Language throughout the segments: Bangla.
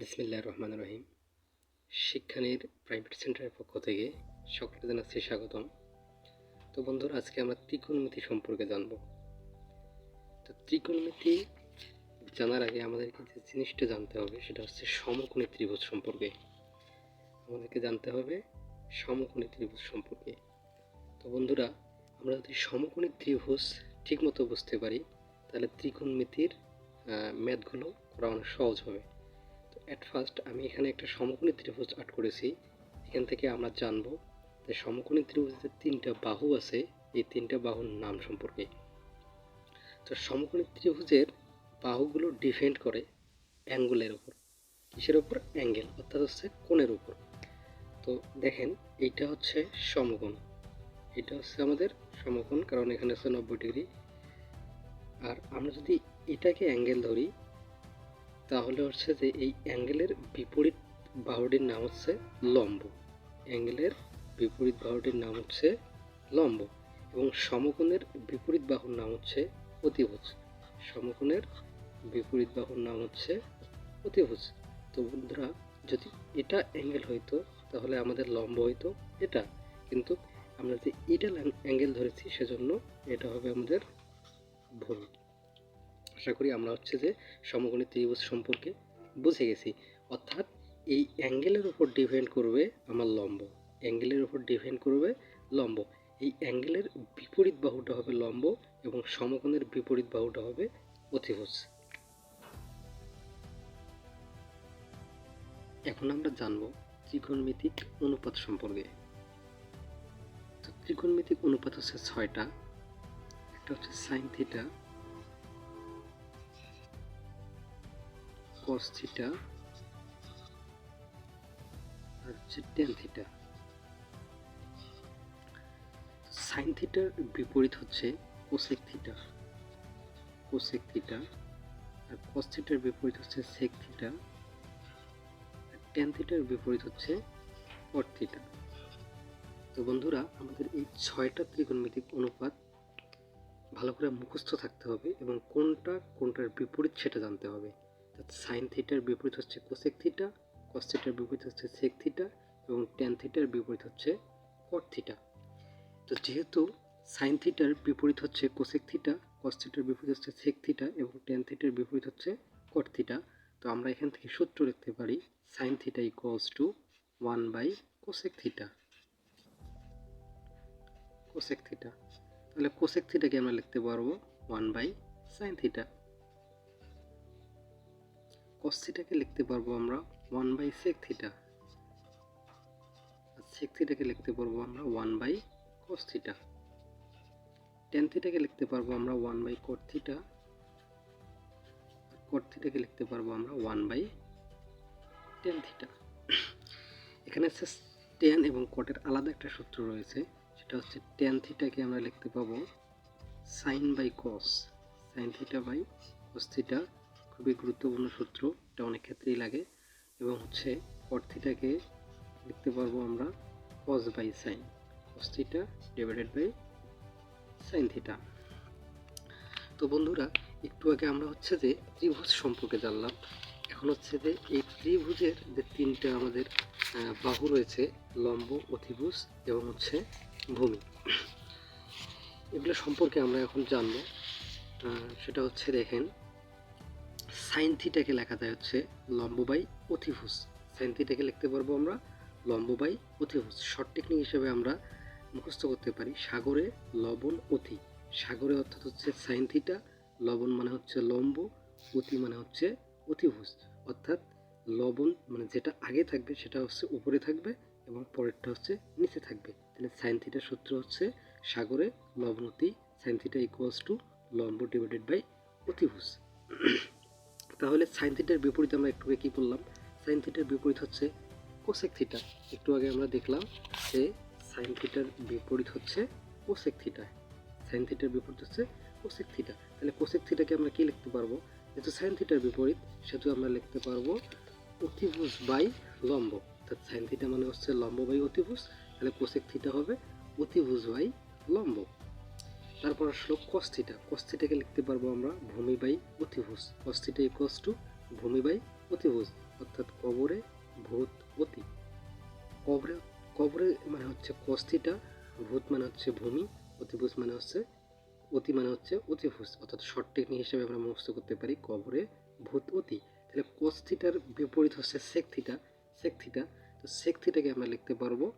বিসমিল্লাহ রহমান রহিম। শিক্ষানীর প্রাইভেট সেন্টারের পক্ষ থেকে সকলকে জানাচ্ছি স্বাগতম। তো বন্ধুরা, আজকে আমরা ত্রিকোণমিতি সম্পর্কে জানব। তো ত্রিকোণমিতি জানার আগে আমাদেরকে যে জিনিসটা জানতে হবে, সেটা হচ্ছে সমকোণী ত্রিভুজ সম্পর্কে। আমাদেরকে জানতে হবে সমকোণী ত্রিভুজ সম্পর্কে। তো বন্ধুরা, আমরা যদি সমকোণী ত্রিভুজ ঠিকমতো বুঝতে পারি, তাহলে ত্রিকোণমিতির ম্যাথগুলো করা অনেক সহজ হবে। অ্যাট ফার্স্ট আমি এখানে একটা সমকোণী ত্রিভুজ আর্ট করেছি। এখান থেকে আমরা জানব যে সমকোণী ত্রিভুজের তিনটা বাহু আছে, এই তিনটা বাহুর নাম সম্পর্কে। তো সমকোণী ত্রিভুজের বাহুগুলো ডিপেন্ড করে অ্যাঙ্গুলের উপর। কিসের উপর? অ্যাঙ্গেল, অর্থাৎ হচ্ছে কোণের উপর। তো দেখেন, এইটা হচ্ছে সমকোণ। এটা হচ্ছে আমাদের সমকোণ, কারণ এখানে হচ্ছে নব্বই ডিগ্রি। আর আমরা যদি এটাকে অ্যাঙ্গেল ধরি তাহলে হচ্ছে যে এই অ্যাঙ্গেলের বিপরীত বাহুটির নাম হচ্ছে লম্ব। অ্যাঙ্গেলের বিপরীত বাহুটির নাম হচ্ছে লম্ব এবং সমকোণের বিপরীত বাহুর নাম হচ্ছে অতিভুজ। সমকোণের বিপরীত বাহুর নাম হচ্ছে অতিভুজ। তো বন্ধুরা, যদি এটা অ্যাঙ্গেল হইতো, তাহলে আমাদের লম্ব হইতো এটা। কিন্তু আমরা যে এটা অ্যাঙ্গেল ধরেছি, সেজন্য এটা হবে আমাদের ভূমি আশা করি আমরা হচ্ছে যে সমকোণী ত্রিভুজ সম্পর্কে বুঝে গেছি। অর্থাৎ এই অ্যাঙ্গেলের উপর ডিপেন্ড করবে আমার লম্ব। অ্যাঙ্গেলের উপর ডিপেন্ড করবে লম্ব। এই অ্যাঙ্গেলের বিপরীত বাহুটা হবে লম্ব এবং সমকোণের বিপরীত বাহুটা হবে অতিভুজ। এখন আমরা জানব ত্রিকোণমিতিক অনুপাত সম্পর্কে। ত্রিকোণমিতিক অনুপাত হচ্ছে ছয়টা, একটা হচ্ছে সাইন থিটা কস থিটা আর হচ্ছে টেন থিটা সাইন থিটার বিপরীত হচ্ছে কোসেক থিটা কোসেক থিটা আর কস থিটার বিপরীত হচ্ছে সেক থিটা আর টেন থিটার বিপরীত হচ্ছে কট থিটা তো বন্ধুরা, আমাদের এই ছয়টা ত্রিকোণমিতিক অনুপাত ভালো করে মুখস্থ থাকতে হবে এবং কোনটা কোনটার বিপরীত সেটা জানতে হবে। সাইন থিটার বিপরীত হচ্ছে কোসেক থিটা কস থিটার বিপরীত হচ্ছে সেক থিটা এবং টেন থিটার বিপরীত হচ্ছে কট থিটা তো যেহেতু সাইন থিটার বিপরীত হচ্ছে কোসেক থিটা কস থিটার বিপরীত হচ্ছে সেক থিটা এবং টেন থিটার বিপরীত হচ্ছে কট থিটা তো আমরা এখান থেকে সূত্র লিখতে পারি sine theta equals to one by cosec theta cosec theta তাহলে কোসেক থিটাকে আমরা লিখতে পারব one by sine theta cos থিটাকে লিখতে পারব আমরা one by sec theta sec থিটাকে লিখতে পারব আমরা one by cos theta tan থিটাকে লিখতে পারব আমরা one by cot theta cot থিটাকে লিখতে পারব আমরা ওয়ান বাই টেন থিটা এখানে হচ্ছে টেন এবং কটের আলাদা একটা সূত্র রয়েছে, সেটা হচ্ছে টেন থিটাকে আমরা লিখতে পাবো sine by cos sine theta by cos theta খুবই গুরুত্বপূর্ণ সূত্র, এটা অনেক ক্ষেত্রেই লাগে। এবং হচ্ছে কট থিটাকে লিখতে পারব আমরা cos by sine cos theta divided by sine theta তো বন্ধুরা, একটু আগে আমরা হচ্ছে যে ত্রিভুজ সম্পর্কে জানলাম। এখন হচ্ছে যে এই ত্রিভুজের যে তিনটা আমাদের বাহু রয়েছে, লম্ব, অতিভুজ এবং হচ্ছে ভূমি। এগুলো সম্পর্কে আমরা এখন জানব। সেটা হচ্ছে দেখেন সাইন থিটাকে লেখা যায় হচ্ছে লম্ব বাই অতিভুজ। সাইন থিটাকে লিখতে পারব আমরা লম্ব বাই অতিভুজ। শর্ট টেকনিক হিসেবে আমরা মুখস্থ করতে পারি সাগরে লবণ অতি। সাগরে অর্থাৎ হচ্ছে সাইন থিটা, লবণ মানে হচ্ছে লম্ব, অতি মানে হচ্ছে অতিভুজ। অর্থাৎ লবণ মানে যেটা আগে থাকবে সেটা হচ্ছে উপরে থাকবে এবং পরেরটা হচ্ছে নিচে থাকবে। তাহলে সাইন থিটার সূত্র হচ্ছে সাগরে লবণ অতি, সাইন থিটা ইকুয়ালস টু লম্ব ডিভাইডেড বাই অতিভুজ। তাহলে সাইন থিটার বিপরীত আমরা একটু কী বললাম? সাইন থিটার বিপরীত হচ্ছে কোসেক থিটা একটু আগে আমরা দেখলাম যে সাইন থিটার বিপরীত হচ্ছে কোসেক থিটা সাইন থিটার বিপরীত হচ্ছে কোসেক থিটা তাহলে কোসেক থিটাকে আমরা কি লিখতে পারব? যেহেতু সাইন থিটার বিপরীত, সেহেতু আমরা লিখতে পারব অতিভুজ বাই লম্ব। অর্থাৎ সাইন থিটা মানে হচ্ছে লম্ব বাই অতিভুজ, তাহলে কোসেক থিটা হবে অতিভুজ বাই লম্ব। তারপর আসলো কস্থিটা। কস্থিটাকে লিখতে পারব আমরা ভূমি বাই অতিভুজ। কস্থিটা ইকুয়ালস টু ভূমি বাই অতিভুজ, অর্থাৎ কবরে ভূত অতি। কবরে কবরে মানে হচ্ছে কস্তিটা ভূত মানে হচ্ছে ভূমি, অতিভুজ মানে হচ্ছে অতি মানে হচ্ছে অতিভুজ। অর্থাৎ শর্ট টেকনিক হিসেবে আমরা মুখস্থ করতে পারি কবরে ভূত অতি। তাহলে কস্তিটার বিপরীত হচ্ছে সেক থিটা তো সেক আমরা লিখতে পারব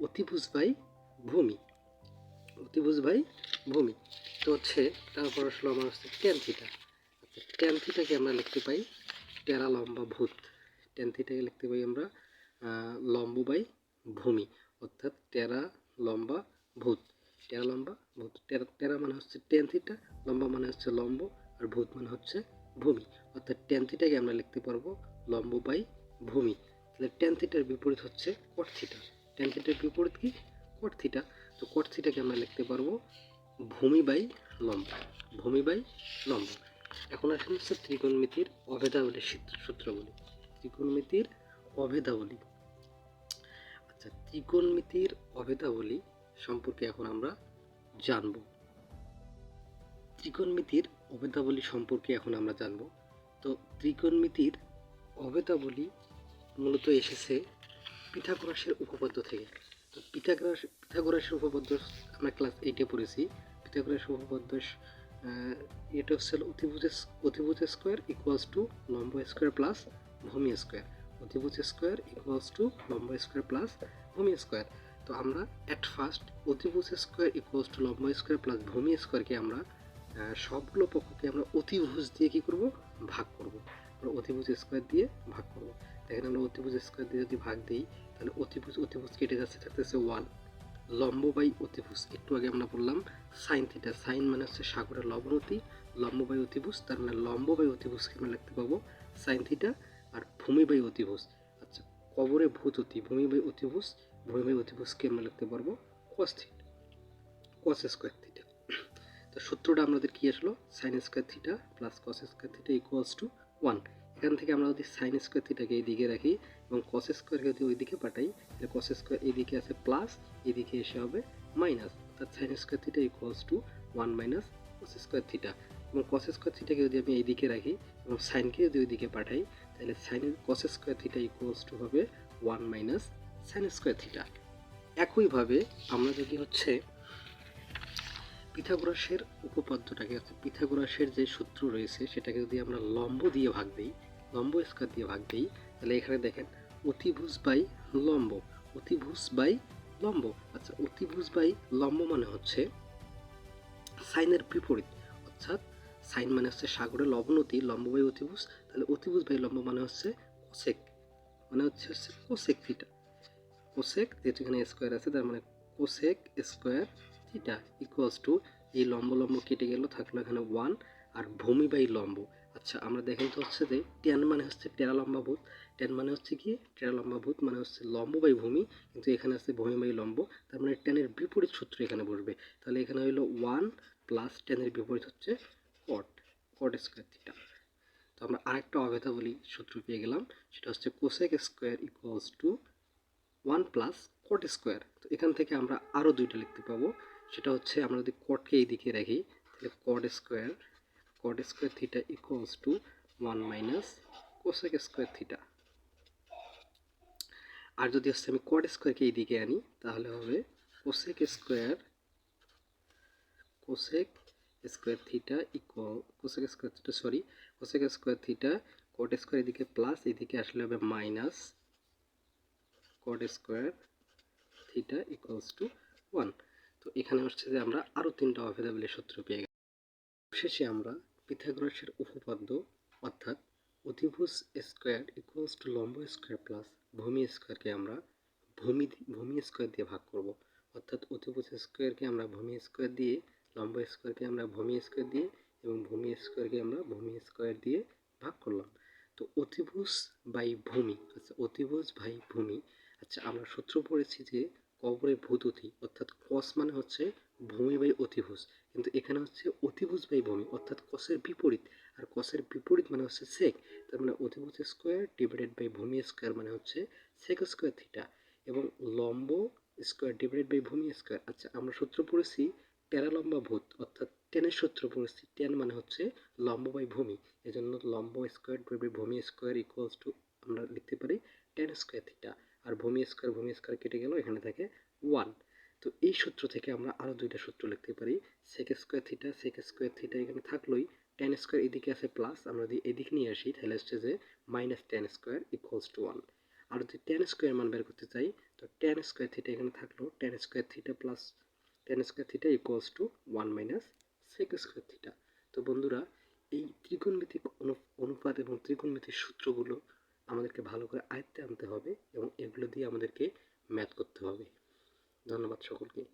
অতিভুজ বাই ভূমি। অতিভুজ বাই ভূমি। তো হচ্ছে, তারপর আসলে আমার হচ্ছে ট্যান থিটা আচ্ছা ট্যান থিটাকে আমরা লিখতে পাই টেরা লম্বা ভূত। ট্যান থিটাকে লিখতে পাই আমরা লম্ব বাই ভূমি। অর্থাৎ টেরা লম্বা ভূত। টেরা লম্বা ভূত। টেরা টেরা মানে হচ্ছে ট্যান থিটা লম্বা মানে হচ্ছে লম্ব, আর ভূত মানে হচ্ছে ভূমি। অর্থাৎ থিটাকে আমরা লিখতে পারব লম্ব বাই ভূমি। তাহলে থিটার বিপরীত হচ্ছে কট থিটা বিপরীত কি? কট থিটা তো কট থিটাকে আমরা লিখতে পারব ভূমি বাই লম্ব, ভূমি বাই লম্ব। এখন আসেন হচ্ছে ত্রিকোণমিতির অভেদাবলীর সূত্র- সূত্রগুলি ত্রিকোণমিতির অভেদাবলী। আচ্ছা ত্রিকোণমিতির অভেদাবলী সম্পর্কে এখন আমরা জানব। ত্রিকোণমিতির অভেদাবলী সম্পর্কে এখন আমরা জানব। তো ত্রিকোণমিতির অভেদাবলী মূলত এসেছে পিথাগোরাসের উপপাদ্য থেকে। তো পিথাগোরাস পিথাগোরাসের উপপাদ্য আমরা ক্লাস এইটে পড়েছি। পিথাগোরাসের উপপাদ্য এটা হচ্ছে অতিভুজ অতিভুজ স্কোয়ার ইকুয়ালস টু লম্ব স্কোয়ার প্লাস ভূমি স্কোয়ার অতিভুজ স্কোয়ার ইকুয়ালস টু লম্ব স্কোয়ার প্লাস ভূমি স্কোয়ার তো আমরা অ্যাট ফার্স্ট অতিভুজ স্কোয়ার ইকুয়ালস টু লম্ব স্কোয়ার প্লাস ভূমি স্কোয়ারকে আমরা সবগুলো পক্ষকে আমরা অতিভুজ দিয়ে কি করব? ভাগ করব। আমরা অতিভুজ স্কোয়ার দিয়ে ভাগ করব। দেখেন আমরা অতিভুজ স্কোয়ার দিয়ে যদি ভাগ দিই, তাহলে অতিভুজ অতিভুজ কেটে যাচ্ছে, থাকতেছে ওয়ান লম্ব বাই অতিভুজ, একটু আগে আমরা বললাম সাইন থিটা, সাইন মানে হচ্ছে সাগরের লবণতি লম্ব বাই অতিভুজ, তার মানে লম্ব বাই অতিভুজকে আমরা লিখতে পাবো সাইন থিটা আর ভূমি বাই অতিভুজ। আচ্ছা কবরে ভূত অতি বাই অতিভুজ ভূমি অতিভুজকে আমরা লিখতে পারব cos theta cos square theta. তো সূত্রটা আমাদের কি আসলো? Sine square theta plus cos square theta equals to one এখান থেকে আমরা যদি সাইন স্কোয়ার থিটাকে এই দিকে রাখি এবং কস স্কোয়ারকে যদি ওইদিকে পাঠাই, তাহলে কস স্কোয়ার এদিকে আছে প্লাস এদিকে এসে হবে মাইনাস অর্থাৎ sine square theta equals to one minus cos square theta এবং কস স্কোয়ার থিটাকে যদি আমি এইদিকে রাখি এবং সাইনকে যদি ওইদিকে পাঠাই, তাহলে sine cos square theta equals to হবে one minus sine square theta একইভাবে আমরা যদি হচ্ছে পিথাগোরাসের উপপাদ্যটাকে, অর্থাৎ পিথাগোরাসের যে সূত্র রয়েছে, সেটাকে যদি আমরা লম্ব দিয়ে ভাগ দিই, লম্ব স্কোয়ার দিয়ে ভাগ দিই, তাহলে এখানে দেখেন অতিভুজ বাই লম্ব, অতিভুজ বাই লম্ব। আচ্ছা অতিভুজ বাই লম্ব মানে হচ্ছে সাইনের বিপরীত। অর্থাৎ সাইন মানে হচ্ছে সাগরের লবণতি, লম্ব বাই অতিভুজ। তাহলে অতিভুজ বাই লম্ব মানে হচ্ছে কোসেক মানে হচ্ছে হচ্ছে কোসেক থিটা। কোসেক যেহেতু এখানে স্কোয়ার আছে, তার মানে cosec square theta equals to এই লম্ব লম্ব কেটে গেল, থাকল এখানে ওয়ান আর ভূমি বাই লম্ব। আচ্ছা আমরা দেখেন তো হচ্ছে যে টেন মানে হচ্ছে টেরা লম্বা ভূত টেন মানে হচ্ছে কি টেরা লম্বা ভূত মানে হচ্ছে লম্ব বাই ভূমি, কিন্তু এখানে আছে ভূমি বাই লম্ব, তার মানে টেনের বিপরীত সূত্র এখানে বসবে। তাহলে এখানে হলো ওয়ান প্লাস টেনের বিপরীত হচ্ছে কট কট স্কোয়ার থিটা তো আমরা আরেকটা অভেদা বলি সূত্র পেয়ে গেলাম, সেটা হচ্ছে cosec square equals to one plus cot square তো এখান থেকে আমরা আরও দুইটা লিখতে পাবো, সেটা হচ্ছে আমরা যদি কটকে এই দিকে রাখি, তাহলে cot square cot square theta equals to one minus cosec square theta আর যদি হচ্ছে আমি কট স্কোয়ারকে এই দিকে আনি, তাহলে হবে cosec square cosec square theta equal cosec square theta sorry cosec square theta cot square এদিকে প্লাস এদিকে আসলে হবে minus cot square theta equals to one তো এখানে হচ্ছে যে আমরা আরও তিনটা অভেদাবলী সূত্র পেয়ে গেলাম শেষে আমরা পিথাগোরাসের উপপাদ্য, অর্থাৎ অতিভুজ স্কোয়ার ইকুয়ালস টু লম্ব স্কোয়ার প্লাস ভূমি স্কোয়ারকে আমরা ভূমি ভূমি স্কোয়ার দিয়ে ভাগ করব। অর্থাৎ অতিভুজ স্কোয়ারকে আমরা ভূমি স্কোয়ার দিয়ে, লম্ব স্কোয়ারকে আমরা ভূমি স্কোয়ার দিয়ে এবং ভূমি স্কোয়ারকে আমরা ভূমি স্কোয়ার দিয়ে ভাগ করলাম। তো অতিভুজ বাই ভূমি আচ্ছা অতিভুজ বাই ভূমি আচ্ছা আমরা সূত্র পড়েছি যে কবরে ভূততি অর্থাৎ কস মানে হচ্ছে ভূমি বাই অতিভুজ। কিন্তু এখানে হচ্ছে অতিভুজ বাই ভূমি, অর্থাৎ কসের বিপরীত। আর কসের বিপরীত মানে হচ্ছে সেক তার মানে অতিভুজ স্কোয়ার ডিভাইডেড বাই ভূমি স্কোয়ার মানে হচ্ছে সেক স্কোয়ার থিটা এবং লম্ব স্কোয়ার ডিভাইডেড বাই ভূমি স্কোয়ার আচ্ছা আমরা সূত্র পড়েছি লম্বা ভূত, অর্থাৎ টেনের সূত্র পড়েছি, টেন মানে হচ্ছে লম্ব বাই ভূমি। এজন্য লম্ব স্কোয়ার ডিভাইড বাই ভূমি স্কোয়ার ইকুয়ালস টু আমরা লিখতে পারি টেন স্কোয়ার থিটা আর ভূমি স্কোয়ার ভূমি স্কোয়ার কেটে গেল, এখানে থাকে ওয়ান তো এই সূত্র থেকে আমরা আরও দুইটা সূত্র লিখতে পারি। Sec square theta sec square theta এখানে থাকলোই টেন স্কোয়ার এদিকে আছে প্লাস আমরা যদি এদিকে নিয়ে আসি, তাহলে হচ্ছে যে minus tan square equals to one আর যদি টেন স্কোয়ার মান বের করতে চাই, তো টেন স্কোয়ার থিটা এখানে থাকল tan square theta plus tan square theta equals to one minus sec square theta তো বন্ধুরা, এই ত্রিকোণমিতিক অনু- অনুপাত এবং ত্রিকোণমিতিক সূত্রগুলো আমাদেরকে ভালো করে আয়ত্তে আনতে হবে এবং এগুলো দিয়ে আমাদেরকে ম্যাথ করতে হবে। ধন্যবাদ সকলকে।